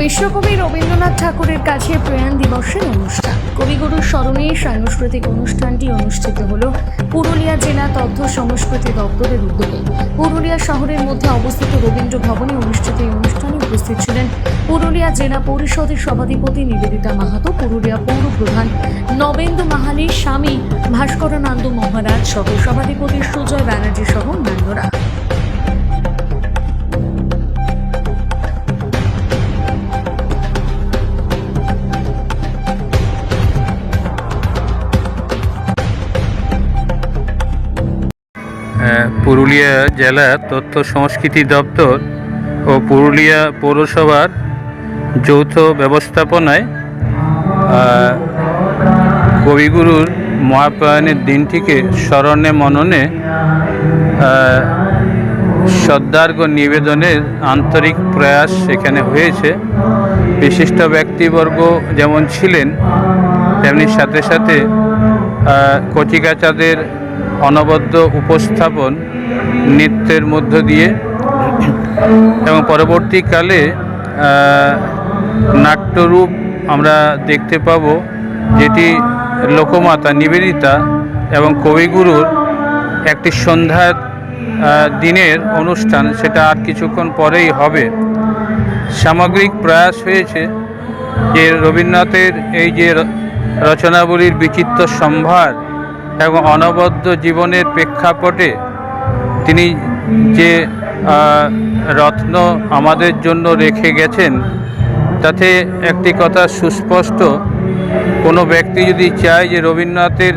বিশ্বকবি রবীন্দ্রনাথ ঠাকুরের কাছে প্রয়াণ দিবসের অনুষ্ঠান। কবিগুরুর স্মরণে সাংস্কৃতিক অনুষ্ঠানটি অনুষ্ঠিত হল পুরুলিয়া জেলা তথ্য সংস্কৃতি দপ্তরের উদ্যোগে। পুরুলিয়া শহরের মধ্যে অবস্থিত রবীন্দ্র ভবনে অনুষ্ঠিত এই অনুষ্ঠানে উপস্থিত ছিলেন পুরুলিয়া জেলা পরিষদের সভাধিপতি নিবেদিতা মাহাতো, পুরুলিয়া পৌর প্রধান নবেন্দু মাহালি, স্বামী ভাস্করানন্দ মহারাজ সহ সভাধিপতি সুজয় ব্যানার্জি সহ অন্যান্যরা। পুরুলিয়া জেলা তথ্য সংস্কৃতি দপ্তর ও পুরুলিয়া পৌরসভার যৌথ ব্যবস্থাপনায় কবিগুরুর মহাপ্রয়াণের দিনটিকে স্মরণে মননে শ্রদ্ধার্ঘ নিবেদনের আন্তরিক প্রয়াস সেখানে হয়েছে। বিশিষ্ট ব্যক্তিবর্গ যেমন ছিলেন, তেমনি সাথে সাথে কচিকাচাদের অনবদ্য উপস্থাপন নৃত্যের মধ্য দিয়ে। এবং পরবর্তীকালে নাট্যরূপ আমরা দেখতে পাব, যেটি লোকমাতা নিবেদিতা এবং কবিগুরুর একটি সন্ধ্যার দিনের অনুষ্ঠান, সেটা আর কিছুক্ষণ পরেই হবে। সামগ্রিক প্রয়াস হয়েছে যে রবীন্দ্রনাথের এই যে রচনাবলীর বিচিত্র সম্ভার এবং অনবদ্য জীবনের প্রেক্ষাপটে তিনি যে রত্ন আমাদের জন্য রেখে গেছেন, তাতে একটি কথা সুস্পষ্ট। কোনো ব্যক্তি যদি চায় যে রবীন্দ্রনাথের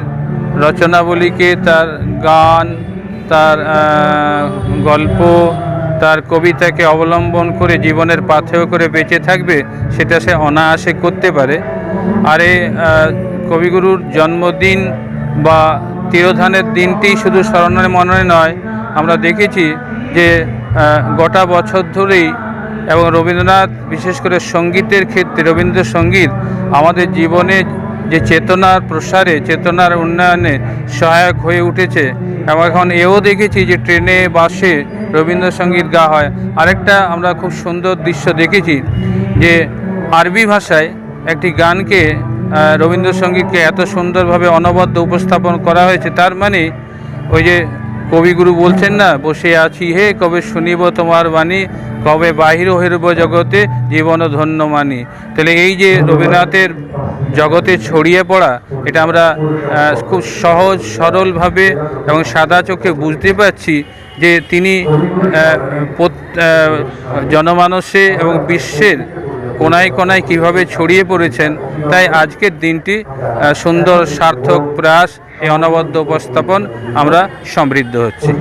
রচনাবলীকে তার গান, তার গল্প, তার কবিতাকে অবলম্বন করে জীবনের পাথেয় করে বেঁচে থাকবে, সেটা সে অনায়াসে করতে পারে। আরে কবিগুরুর জন্মদিন বা তিরোধানের দিনটি শুধু স্মরণের মননে নয়, আমরা দেখেছি যে গোটা বছর ধরেই এবং রবীন্দ্রনাথ, বিশেষ করে সঙ্গীতের ক্ষেত্রে, রবীন্দ্রসঙ্গীত আমাদের জীবনে যে চেতনার প্রসারে, চেতনার উন্নয়নে সহায়ক হয়ে উঠেছে এবং এখন এও দেখেছি যে, ট্রেনে, বাসে রবীন্দ্রসঙ্গীত গা হয়। আরেকটা আমরা খুব সুন্দর দৃশ্য দেখেছি যে, আরবি ভাষায় একটি গানকে রবীন্দ্রসঙ্গীতকে এত সুন্দরভাবে অনবদ্য উপস্থাপন করা হয়েছে, তার মানে ওই যে কবিগুরু বলছেন না, বসে আছি হে, কবে শুনিব তোমার বাণী, কবে বাহির হইব জগতে, জীবন ধন্য মানি। তাহলে এই যে রবীন্দ্রনাথের জগতে ছড়িয়ে পড়া, এটা আমরা খুব সহজ, সরলভাবে এবং সাদা চোখে বুঝতে পারছি যে তিনি জনমানসে এবং বিশ্বের কোনায় কোনায় কীভাবে ছড়িয়ে পড়েছেন, তাই আজকের দিনটি সুন্দর, সার্থক, প্রয়াস, এই অনবদ্য উপস্থাপন আমরা সমৃদ্ধ হচ্ছি।